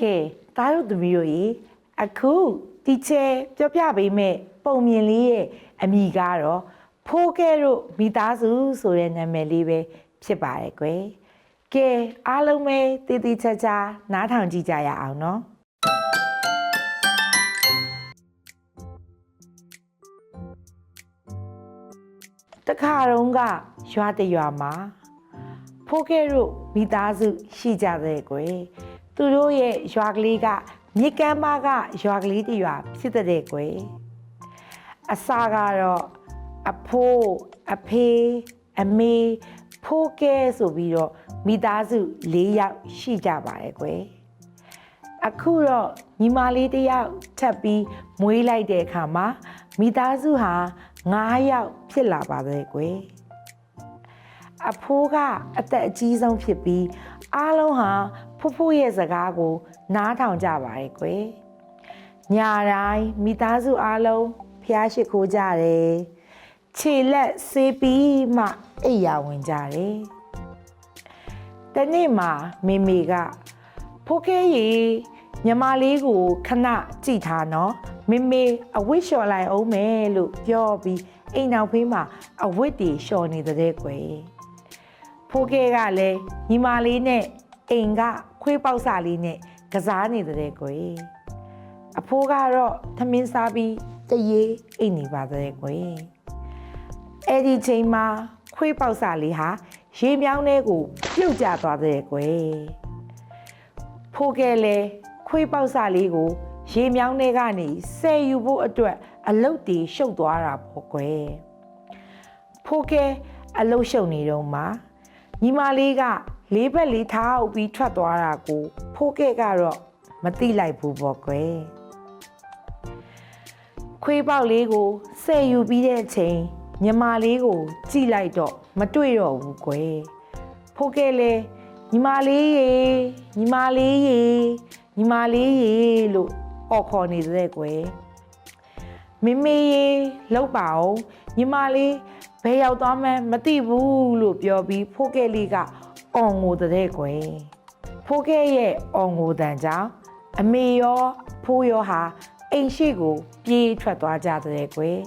ကဲတားတို့သမီးတို့ရေအခုတီချဲပြောပြပေးမဲ့ပုံမြင်လေးရဲ့အမိကတော့ဖိုးကဲတို့မိသားစုဆိုတဲ့နာမည်လေးပဲဖြစ်ပါတယ်ကွယ်ကဲအားလုံးပဲတည်တည်ချာချာနားထောင်ကြည့်ကြရအောင်နော် တခါတုန်းကရွာတရွာမှာဖိုးကဲတို့မိသားစုရှိကြတဲ့ကွယ်သူတို့ရဲ့ရွာကလေးကမြေကမ်းမကရွာကလေးတစ်ရွာဖြစ်တဲ့ကွယ်အစာကတော့အဖိုးအဖေအမေဖိုးကဲဆိုပြီးတော့မိသားစု၄ယောက်ရှိကြပါတယ်ကွယ်အခုတော့ညီမလေးတစ်ယောက်ထပ်ပြီးမွေးလိုက်တဲ့အခါမှာမိသားစုဟာ 9ယောက်ဖြစ်လာပါတယ်ကွယ်အဖိုးကအသက်အကြီးဆုံးဖြစ်ပြီးအားလုံးဟာဖူးဖူးရဲ့စကားကို နားထောင်ကြပါရဲ့ကွယ်။ညာတိုင်းမိသားစုအားလုံးဖျားရှိခိုးကြတယ်။ခြေလက်ဆေးပြီးမှအိပ်ယာဝင်ကြတယ်။တနေ့မှာမေမေကဖိုးခဲရီညီမလေးကိုခဏကြည့်ထားနော် မေမေအဝတ်လျှော်လိုက်အောင်မယ်လို့ပြောပြီးအိမ်နောက်ဖေးမှာအဝတ်တွေလျှော်နေတဲ့ကွယ်။ဖိုးကဲကလည်းညီမလေးနဲ့အိမ်ကခွေးပေါက်စာလေးနဲ့ကစားနေတဲ့ကွယ်အဖိုးကတော့သမင်းစားပြီးတရေအိမ်နေပါတဲ့ကွယ်အဲ့ဒီချိန်မှာခွေးပေါက်စာလေးဟာရေမြောင်းထဲကိုပြုတ်ကျသွားတဲ့ကွယ်ဖိုးကဲလည်းခွေးပေါက်စာလေးကို ရေမြောင်းထဲကနေဆယ်ယူဖို့အတွက်အလုတ်တီရှုပ်သွားတာပေါ့ကွယ်ဖိုးကဲအလုတ်ရှုံနေတော့မှညီမလေးကလေးဘက်လေးထောက်ပြီးထွက်သွားတာကိုဖိုးကဲကတော့မသိလိုက်ဘူးပေါ့ကွယ်ခွေးပေါက်လေးကိုဆယ်ယူပြီးတဲ့အချိန်ညီမလေးကိုကြည့်လိုက်တော့မတွေ့တော့ဘူးကွယ်ဖိုးကဲလေညီမလေးရေညီမလေးရေညီမလေးရေလို့ អော်ခေါ်နေတဲ့ကွယ်မေမေရေလောက်ပါအောင်ညီမလေးဘယ်ရောက်သွားမှန်းမသိဘူးလို့ပြောပြီးဖိုးကဲလေးကအော်ငိုတဲ့ကွယ်ဖိုးကဲရဲ့အော်ငိုတန်ကြောင့်အမေရောဖိုးရောဟာအိမ်ရှိကို ပြေးထွက်သွားကြတဲ့ကွယ်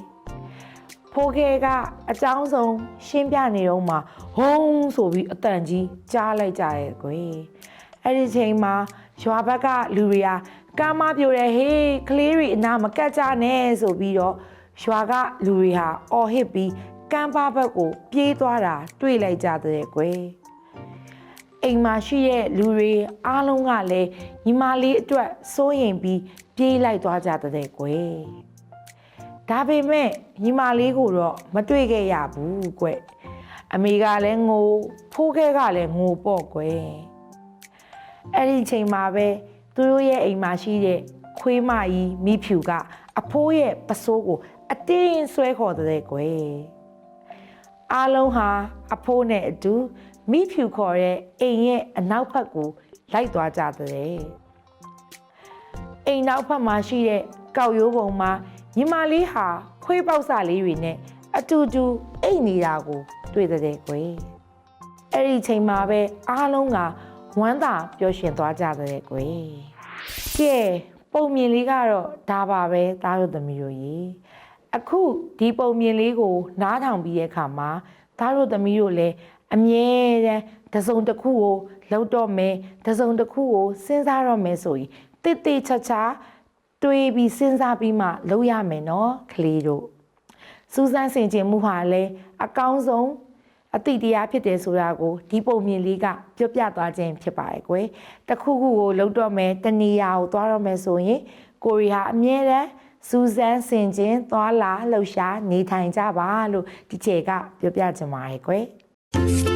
ဖိုးကဲကအကြောင်းဆုံးရှင်းပြနေတော့မှဟုံးဆိုပြီးအတန်ကြီးကြားလိုက်ကြရဲ့ကွယ်အဲ့ဒီချိန်မှာရွာဘက်ကလူတွေက ကာမပြိုတယ်ဟေးကလေးတွေအနာမကတ်ကြနဲ့ဆိုပြီးတော့ရွာကလူတွေဟာအော်ဟစ်ပြီးကမ်းပါဘက်ကို ပြေးသွားတာတွေ့လိုက်ကြတဲ့ကွယ်အိမ်မှာရှိတဲ့လူတွေအားလုံးကလည်းညီမလေးအတွက်စိုးရိမ်ပြီးပြေးလိုက်သွားကြတဲ့ကွယ်ဒါပေမဲ့ညီမလေးကိုတော့မတွေ့ခဲ့ရဘူးကွအမေကလည်းငိုဖိုးခဲကလည်းငိုပေါ့ကွယ်အဲ့ဒီချိန်မှာပဲ သူတို့ရဲ့အိမ်မှာရှိတဲ့ခွေးမကြီးမိဖြူကအဖိုးရဲ့ပစိုးကို အတင်းဆွဲခေါ်တဲ့ကွယ်အားလုံးဟာအဖိုးနဲ့အတူမိဖြူခေါ်တဲ့အိမ်ရဲ့အနောက်ဘက်ကိုလိုက်သွားကြတဲ့အိမ်နောက်ဘက်မှာရှိတဲ့ကောက်ရိုးပုံမှာညီမလေးဟာခွေးပေါက်စာလေးတွေနဲ့အတူတူအိတ်နေတာကို တွေ့တဲ့ကွယ်အဲ့ဒီချိန်မှာပဲအားလုံးက ဝမ်းသာပျော်ရွှင်သွားကြတဲ့ကွယ်ကဲပုံမြင်လေးကတော့ဒါပါပဲသားတို့သမီးတို့ရေအခုဒီပုံမြင်လေးကို နားထောင်ပြီးတဲ့အခါမှာသားတို့သမီးတို့လည်းအမြဲတမ်းတစ်စုံတစ်ခုကိုလှုပ်တော့မယ်တစ်စုံတစ်ခုကိုစဉ်းစားတော့မယ်ဆိုရင်တိတ်တိတ်ချာချာတွေးပြီးစဉ်းစားပြီးမှလုပ်ရမယ်နော်ကလေးတို့စူးစမ်းဆင်ခြင်မှုဟာလည်းအကောင်းဆုံး အတိတရားဖြစ်တယ်ဆိုတာကိုဒီပုံမြင်လေးကပြောပြသွားခြင်းဖြစ်ပါတယ်ကွယ်။တစ်ခုခုကိုလုံးတော့မယ်တဏီယာကိုသွားတော့မယ်ဆိုရင်ကိုရီဟာအမြဲတမ်းစူးစမ်းဆင်ခြင်သွားလာလှုပ်ရှားနေထိုင်ကြပါလို့ဒီချေကပြောပြချင်ပါတယ်ကွယ်။